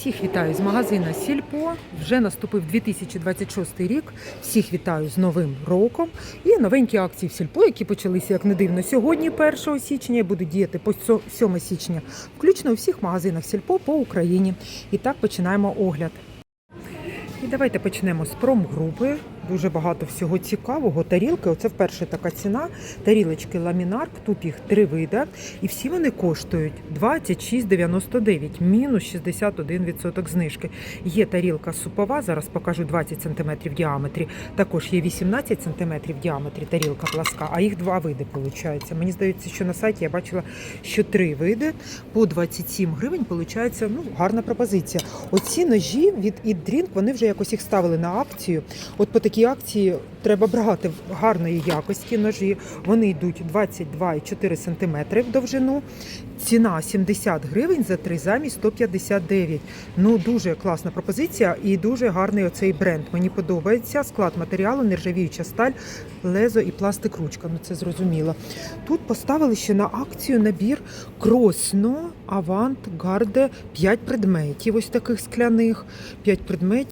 Всіх вітаю з магазина Сільпо. Вже наступив 2026 рік. Всіх вітаю з Новим роком. І новенькі акції в Сільпо, які почалися, як не дивно, сьогодні, 1 січня, і будуть діяти по 7 січня, включно у всіх магазинах Сільпо по Україні. І так починаємо огляд. І давайте почнемо з промгрупи. Дуже багато всього цікавого. Тарілки, оце вперше така ціна. Тарілочки ламінарк, тут їх три види. І всі вони коштують 26,99, мінус 61% знижки. Є тарілка супова, зараз покажу 20 см в діаметрі. Також є 18 см в діаметрі тарілка пласка, а їх два види виходить. Мені здається, що на сайті я бачила, що три види по 27 гривень. Виходить, ну, гарна пропозиція. Оці ножі від Eat вони вже якось їх ставили на акцію. От по такій акції треба брати в гарної якості ножі. Вони йдуть 22,4 см в довжину. Ціна 70 гривень за три замість 159. Ну дуже класна пропозиція і дуже гарний оцей бренд. Мені подобається склад матеріалу, нержавіюча сталь, лезо і пластик ручка. Ну це зрозуміло. Тут поставили ще на акцію набір Кросно Авант Гарде 5 предметів. Ось таких скляних 5 предметів.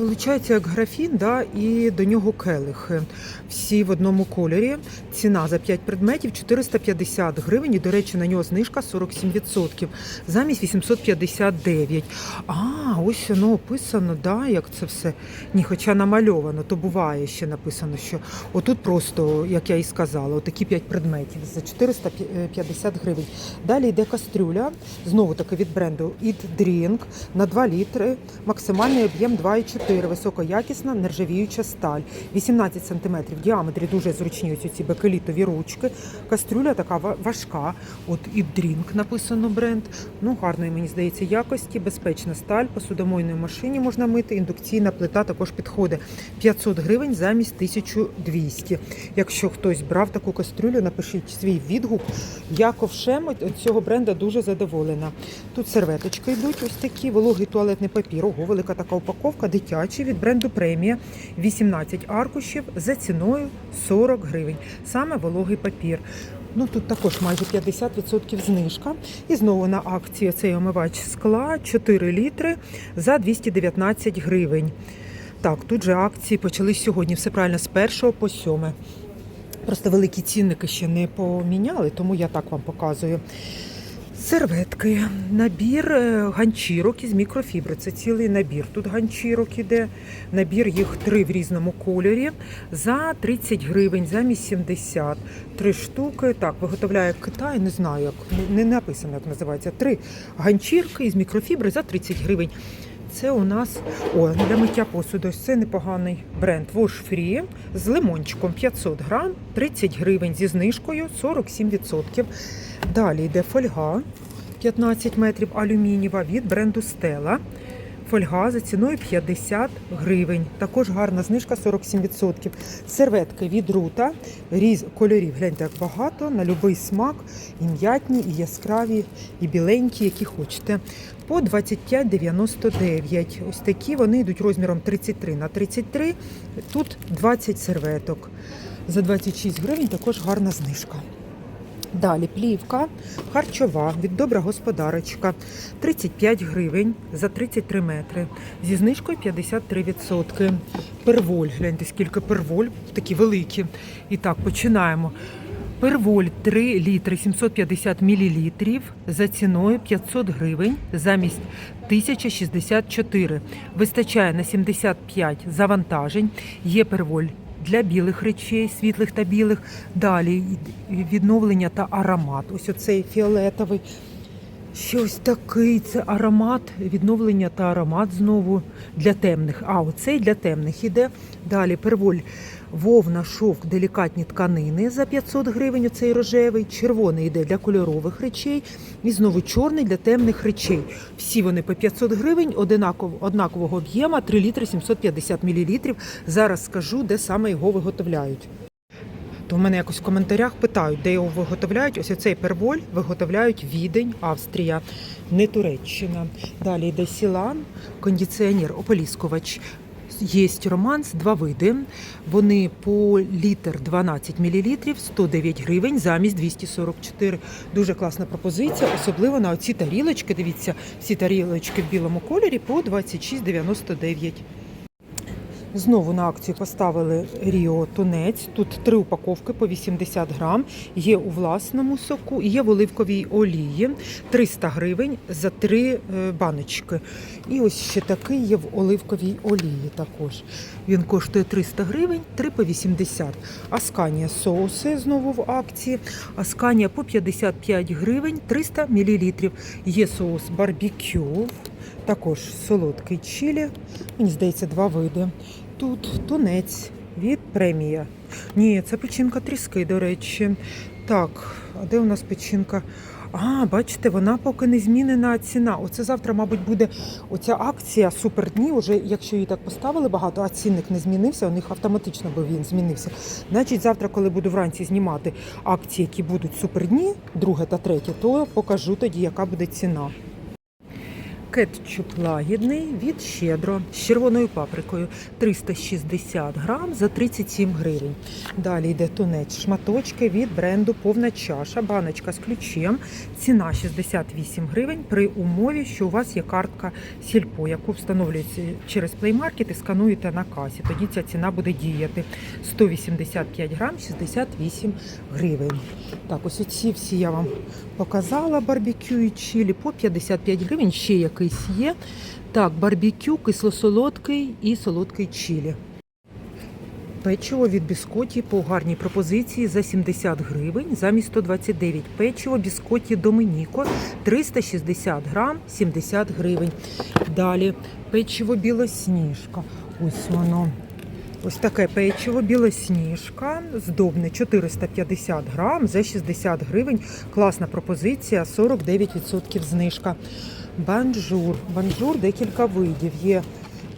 Получається як графін, да, і до нього келихи. Всі в одному кольорі. Ціна за 5 предметів 450 гривень. І, до речі, на нього знижка 47%. Замість 859. А, ось воно описано, да, як це все. Ні, хоча намальовано, то буває ще написано, що отут просто, як я і сказала, отакі 5 предметів за 450 гривень. Далі йде кастрюля, знову таки від бренду Eat Drink на 2 літри, максимальний об'єм 2,4, високоякісна нержавіюча сталь, 18 см в діаметрі, дуже зручні ось ці бекелітові ручки. Кастрюля така важка. От Eat Drink написано бренд. Ну, гарної, мені здається, якості, безпечна сталь, посудомойної машині можна мити, індукційна плита також підходить. 500 гривень замість 1200. Якщо хтось брав таку кастрюлю, напишіть свій відгук. Я ковшем цього бренда дуже задоволена. Тут серветочки йдуть ось такі, вологий туалетний папір. Ого, велика така упаковка, дитячий від бренду Премія. 18 аркушів за ціною 40 гривень. Саме вологий папір. Ну тут також майже 50% знижка. І знову на акції цей омивач скла 4 літри за 219 гривень. Так, тут же акції почались сьогодні. Все правильно з 1 по 7. Просто великі цінники ще не поміняли, тому я так вам показую. Серветки, набір е, ганчірок із мікрофібри. Це цілий набір. Тут ганчірок іде. Набір їх три в різному кольорі за 30 гривень, замість 70. Три штуки. Так, виготовляє Китай, не знаю, як не написано, як називається. Три ганчірки із мікрофібри за 30 гривень. Це у нас о, для миття посуду. Ось Це непоганий бренд Wash Free з лимончиком 500 грам, 30 гривень зі знижкою 47%. Далі йде фольга 15 метрів алюмінієва від бренду Stella. Фольга за ціною 50 гривень. Також гарна знижка 47%. Серветки від рута, різ кольорів, гляньте, як багато, на будь-який смак, і м'ятні, і яскраві, і біленькі, які хочете. По 25,99. Ось такі вони йдуть розміром 33 на 33. Тут 20 серветок. За 26 гривень також гарна знижка. Далі плівка харчова від добра господарочка 35 гривень за 33 метри. Зі знижкою 53%. Перволь, гляньте, скільки перволь, такі великі. І так, починаємо. Перволь 3 літри 750 мілілітрів за ціною 500 гривень замість 1064. Вистачає на 75 завантажень. Є перволь для білих речей, світлих та білих. Далі відновлення та аромат. Ось оцей фіолетовий. Щось такий це аромат, відновлення та аромат знову для темних. А, оцей для темних іде. Далі перволь вовна, шовк, делікатні тканини за 500 гривень. Оцей рожевий, червоний йде для кольорових речей. І знову чорний для темних речей. Всі вони по 500 гривень, одинаково, однакового об'єма, 3 літри 750 мілілітрів. Зараз скажу, де саме його виготовляють. То в мене якось в коментарях питають, де його виготовляють. Ось цей перволь виготовляють Відень, Австрія, не Туреччина. Далі йде Сілан, кондиціонер, ополіскувач. Є романс, два види. Вони по літр 12 мл, 109 гривень замість 244. Дуже класна пропозиція, особливо на оці тарілочки. Дивіться, всі тарілочки в білому кольорі по 26,99. Знову на акцію поставили Ріо Тунець. Тут три упаковки по 80 грам. Є у власному соку, є в оливковій олії 300 гривень за три е, баночки. І ось ще такий є в оливковій олії також. Він коштує 300 гривень, 3 по 80. Асканія соуси знову в акції. Асканія по 55 гривень, 300 мл. Є соус барбекю, також солодкий чилі. Мені здається, два види. Тут тунець від премія. Ні, це печінка тріски, до речі. Так, а де у нас печінка? А, бачите, вона поки не змінена ціна. Оце завтра, мабуть, буде оця акція супердні. Уже якщо її так поставили багато, а цінник не змінився, у них автоматично би він змінився. Значить, завтра, коли буду вранці знімати акції, які будуть супердні, друге та третє, то покажу тоді, яка буде ціна. Кетчуп лагідний від щедро з червоною паприкою 360 грам за 37 гривень. Далі йде тунець шматочки від бренду Повна чаша, баночка з ключем. Ціна 68 гривень при умові, що у вас є картка Сільпо, яку встановлюється через Market і скануєте на касі. Тоді ця ціна буде діяти 185 грам 68 гривень. Так, ось ці всі я вам показала барбекю і чилі по 55 гривень. Ще якийсь є. Так, барбекю, кисло-солодкий і солодкий чилі. Печиво від біскоті по гарній пропозиції за 70 гривень замість 129. Печиво біскоті Домініко 360 грам 70 гривень. Далі печиво білосніжка. Ось воно. Ось таке печиво білосніжка, здобне 450 грам за 60 гривень. Класна пропозиція, 49% знижка. Банжур. Банжур декілька видів. Є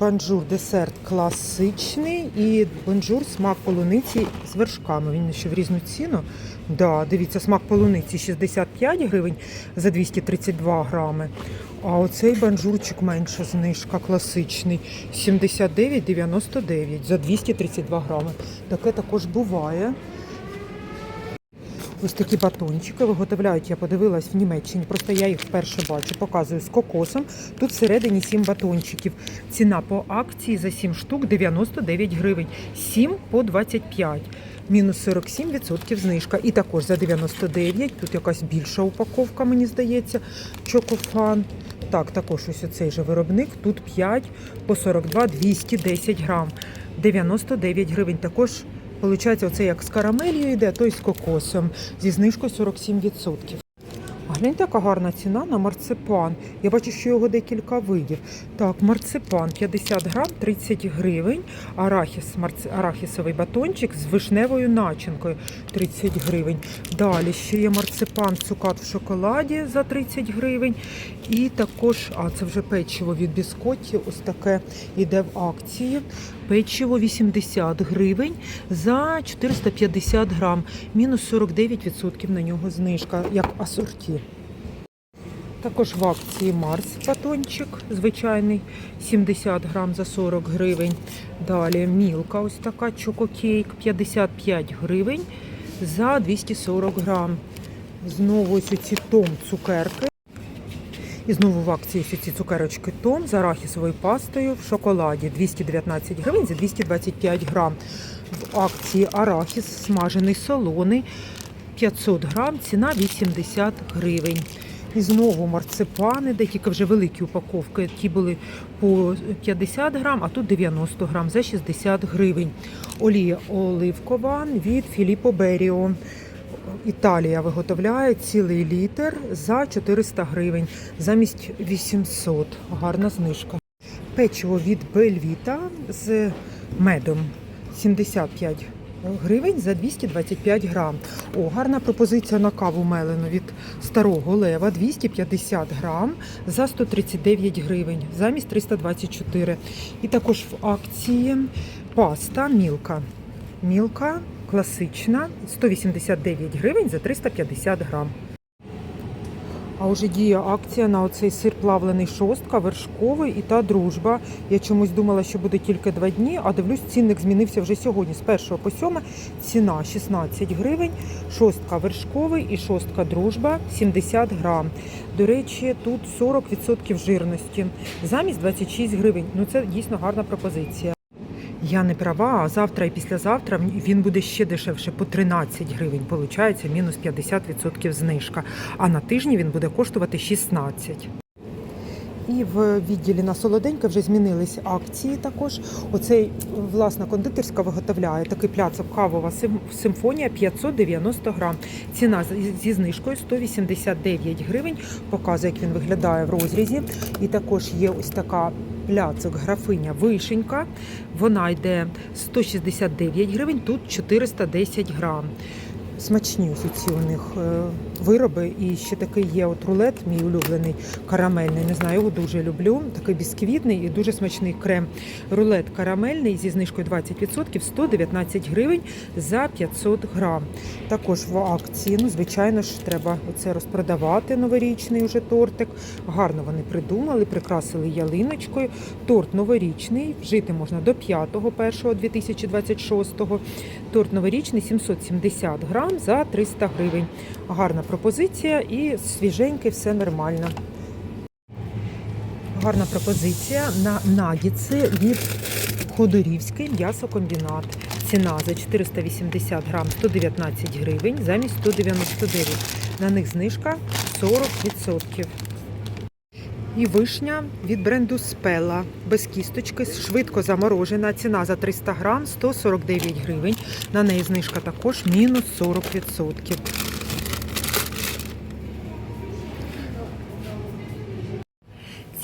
банжур десерт класичний і банжур смак полуниці з вершками. Він ще в різну ціну. Да, дивіться, смак полуниці 65 гривень за 232 грами. А оцей банжурчик менша знижка, класичний 79,99 за 232 грами. Таке також буває. Ось такі батончики виготовляють, я подивилась в Німеччині, просто я їх вперше бачу, показую з кокосом. Тут всередині 7 батончиків. Ціна по акції за 7 штук 99 гривень, 7 по 25. Мінус 47% знижка. І також за 99. Тут якась більша упаковка, мені здається, чокофан. Так, також ось оцей же виробник. Тут 5 по 42, 210 грам. 99 гривень. Також Получається, оце як з карамелью йде, то й з кокосом. Зі знижкою 47%. А гляньте, яка гарна ціна на марципан. Я бачу, що його декілька видів. Так, марципан 50 грам, 30 гривень. Арахіс, марц... арахісовий батончик з вишневою начинкою 30 гривень. Далі ще є марципан цукат в шоколаді за 30 гривень. І також, а це вже печиво від біскотті, ось таке йде в акції. Печиво 80 гривень за 450 грам. Мінус 49% на нього знижка, як асорті. Також в акції Марс батончик звичайний 70 грам за 40 гривень. Далі мілка, ось така чококейк 55 гривень за 240 грам. Знову ось ці том цукерки. І знову в акції ось ці цукерочки Том з арахісовою пастою в шоколаді 219 гривень за 225 грам. В акції арахіс смажений солоний 500 грам, ціна 80 гривень. І знову марципани, декілька вже великі упаковки, які були по 50 грам, а тут 90 грам за 60 гривень. Олія оливкова від Філіппо Беріо. Італія виготовляє цілий літр за 400 гривень замість 800. Гарна знижка. Печиво від Бельвіта з медом 75 гривень за 225 грам. О, гарна пропозиція на каву мелену від старого лева 250 грам за 139 гривень замість 324. І також в акції паста мілка. Мілка класична 189 гривень за 350 грам. А вже діє акція на оцей сир плавлений шостка, вершковий і та дружба. Я чомусь думала, що буде тільки два дні, а дивлюсь, цінник змінився вже сьогодні. З 1 по 7 ціна 16 гривень, шостка вершковий і шостка дружба 70 грам. До речі, тут 40% жирності. Замість 26 гривень. Ну це дійсно гарна пропозиція. Я не права, а завтра і післязавтра він буде ще дешевше по 13 гривень. Получається мінус 50% знижка. А на тижні він буде коштувати 16. І в відділі на солоденьке вже змінились акції також. Оцей власна кондитерська виготовляє такий пляцок кавова сим- симфонія 590 грам. Ціна зі знижкою 189 гривень. Показує, як він виглядає в розрізі. І також є ось така пляцок графиня вишенька. Вона йде 169 гривень, тут 410 грам. Смачні ці у них е, вироби. І ще такий є от рулет, мій улюблений карамельний. Не знаю, його дуже люблю. Такий бісквітний і дуже смачний крем. Рулет карамельний зі знижкою 20% 119 гривень за 500 грам. Також в акції, ну звичайно ж, треба оце розпродавати новорічний уже тортик. Гарно вони придумали, прикрасили ялиночкою. Торт новорічний, вжити можна до 5-го 1 2026 Торт новорічний 770 грам за 300 гривень. Гарна пропозиція і свіженький, все нормально. Гарна пропозиція на нагітси від Ходорівський м'ясокомбінат. Ціна за 480 грам 119 гривень замість 199. На них знижка 40%. І вишня від бренду Спела без кісточки, швидко заморожена. Ціна за 300 грам 149 гривень. На неї знижка також мінус 40%.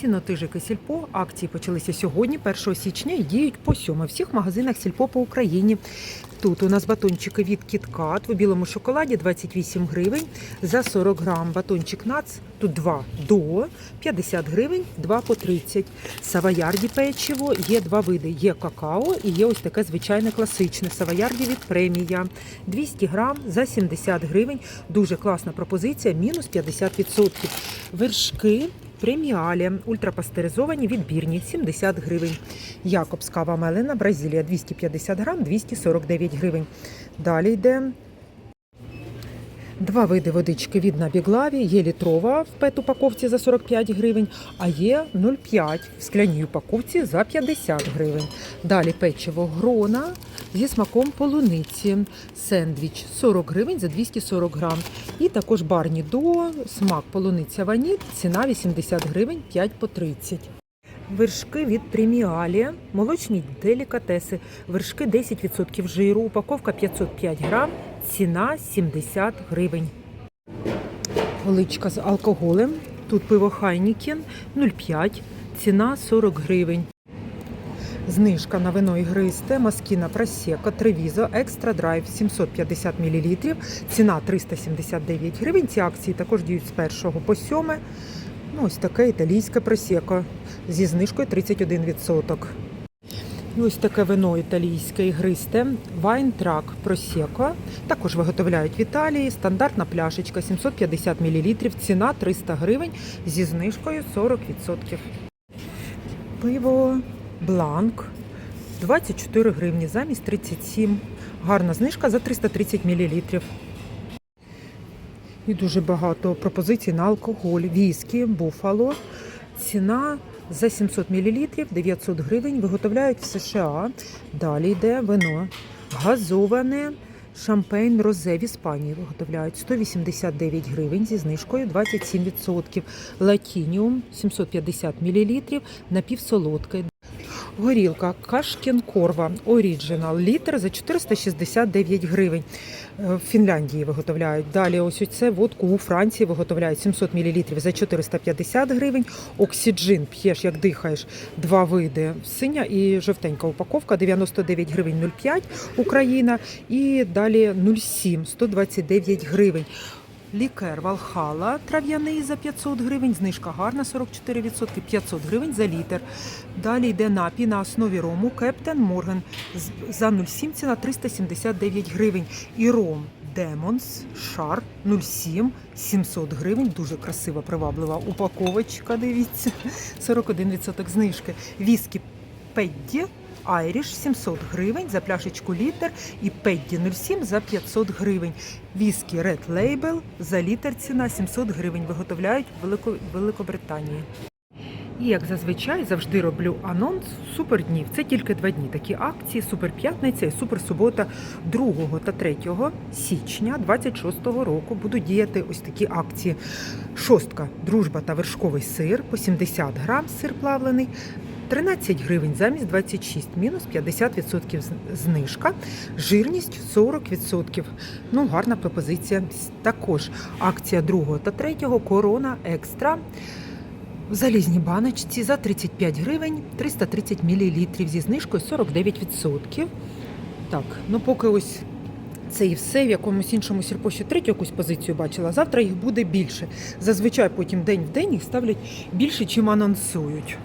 Цінотижики Сільпо. Акції почалися сьогодні, 1 січня, і діють по 7 в всіх магазинах Сільпо по Україні. Тут у нас батончики від KitKat в білому шоколаді 28 гривень за 40 грам. Батончик Нац тут 2 до 50 гривень, 2 по 30. Савоярді печиво є два види. Є какао і є ось таке звичайне класичне. Савоярді від премія. 200 грам за 70 гривень. Дуже класна пропозиція, мінус 50%. Вершки Преміалі ультрапастеризовані відбірні 70 гривень. Якобс кава Бразилія 250 грам 249 гривень. Далі йде два види водички від Набіглаві. Є літрова в пет-упаковці за 45 гривень, а є 0,5 в скляній упаковці за 50 гривень. Далі печиво грона зі смаком полуниці. Сендвіч 40 гривень за 240 грам. І також барні дуо, смак полуниця ваніль, ціна 80 гривень 5 по 30. Вершки від преміалі, молочні делікатеси. Вершки 10% жиру, упаковка 505 грам, ціна 70 гривень. Поличка з алкоголем. Тут пиво Хайнікен 0,5, ціна 40 гривень. Знижка на вино ігристе, маскіна просека, тревізо, екстра драйв 750 мл, ціна 379 гривень. Ці акції також діють з 1 по 7. Ну, ось таке італійське просека зі знижкою 31%. І ось таке вино італійське ігристе, Wine Track Також виготовляють в Італії. Стандартна пляшечка 750 мл, ціна 300 гривень зі знижкою 40%. Пиво Бланк 24 гривні замість 37. Гарна знижка за 330 мл. І дуже багато пропозицій на алкоголь. Віскі, буфало. Ціна за 700 мл 900 гривень. Виготовляють в США. Далі йде вино. Газоване. Шампейн розе в Іспанії виготовляють 189 гривень зі знижкою 27%. Латініум 750 мл напівсолодке. Горілка Кашкін Корва Оріджинал літр за 469 гривень. Е, В Фінляндії виготовляють. Далі ось це водку у Франції виготовляють 700 мл за 450 гривень. Оксіджин п'єш, як дихаєш, два види. Синя і жовтенька упаковка 99 гривень 0,5 Україна. І далі 0,7 129 гривень. Лікер Валхала трав'яний за 500 гривень, знижка гарна 44%, 500 гривень за літр. Далі йде напій на основі рому Кептен Морген за 0,7 ціна 379 гривень. І ром Demons Шар 07 700 гривень. Дуже красива, приваблива упаковочка. Дивіться, 41% знижки. Віскі Педді Айріш 700 гривень за пляшечку літр і Педді 07 за 500 гривень. Віскі Red Label за літр ціна 700 гривень. Виготовляють в Велико... Великобританії. І як зазвичай завжди роблю анонс суперднів. Це тільки два дні. Такі акції Суперп'ятниця і Суперсубота 2 та 3 січня 26-го року будуть діяти ось такі акції. Шостка, дружба та вершковий сир по 70 грам, сир плавлений. 13 гривень замість 26, мінус 50% знижка, жирність 40%. Ну, гарна пропозиція. Також акція 2 та 3 корона екстра в залізній баночці за 35 гривень 330 мл зі знижкою 49%. Так, ну поки ось це і все. В якомусь іншому сільпо ще третю якусь позицію бачила. Завтра їх буде більше. Зазвичай потім день в день їх ставлять більше, чим анонсують.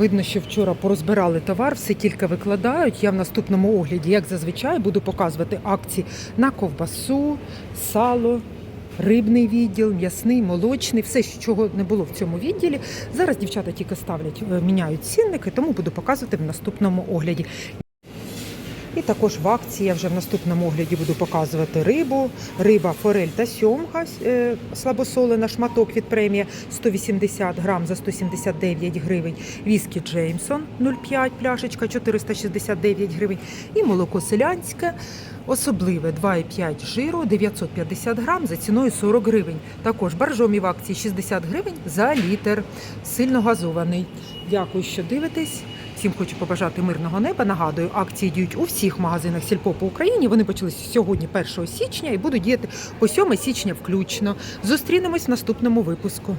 Видно, що вчора порозбирали товар, все тільки викладають. Я в наступному огляді, як зазвичай, буду показувати акції на ковбасу, сало, рибний відділ, м'ясний, молочний, все, чого не було в цьому відділі. Зараз дівчата тільки ставлять, е, міняють цінники, тому буду показувати в наступному огляді. І також в акції я вже в наступному огляді буду показувати рибу, риба, форель та сьомга е, слабосолена шматок від премія 180 грам за 179 гривень. Віскі Джеймсон 0,5 пляшечка 469 гривень. І молоко селянське особливе 2,5 жиру 950 грам за ціною 40 гривень. Також баржомі в акції 60 гривень за літр. Сильно газований. Дякую, що дивитесь. Всім хочу побажати мирного неба. Нагадую, акції діють у всіх магазинах сільпо по Україні. Вони почалися сьогодні, 1 січня, і будуть діяти по 7 січня включно. Зустрінемось в наступному випуску.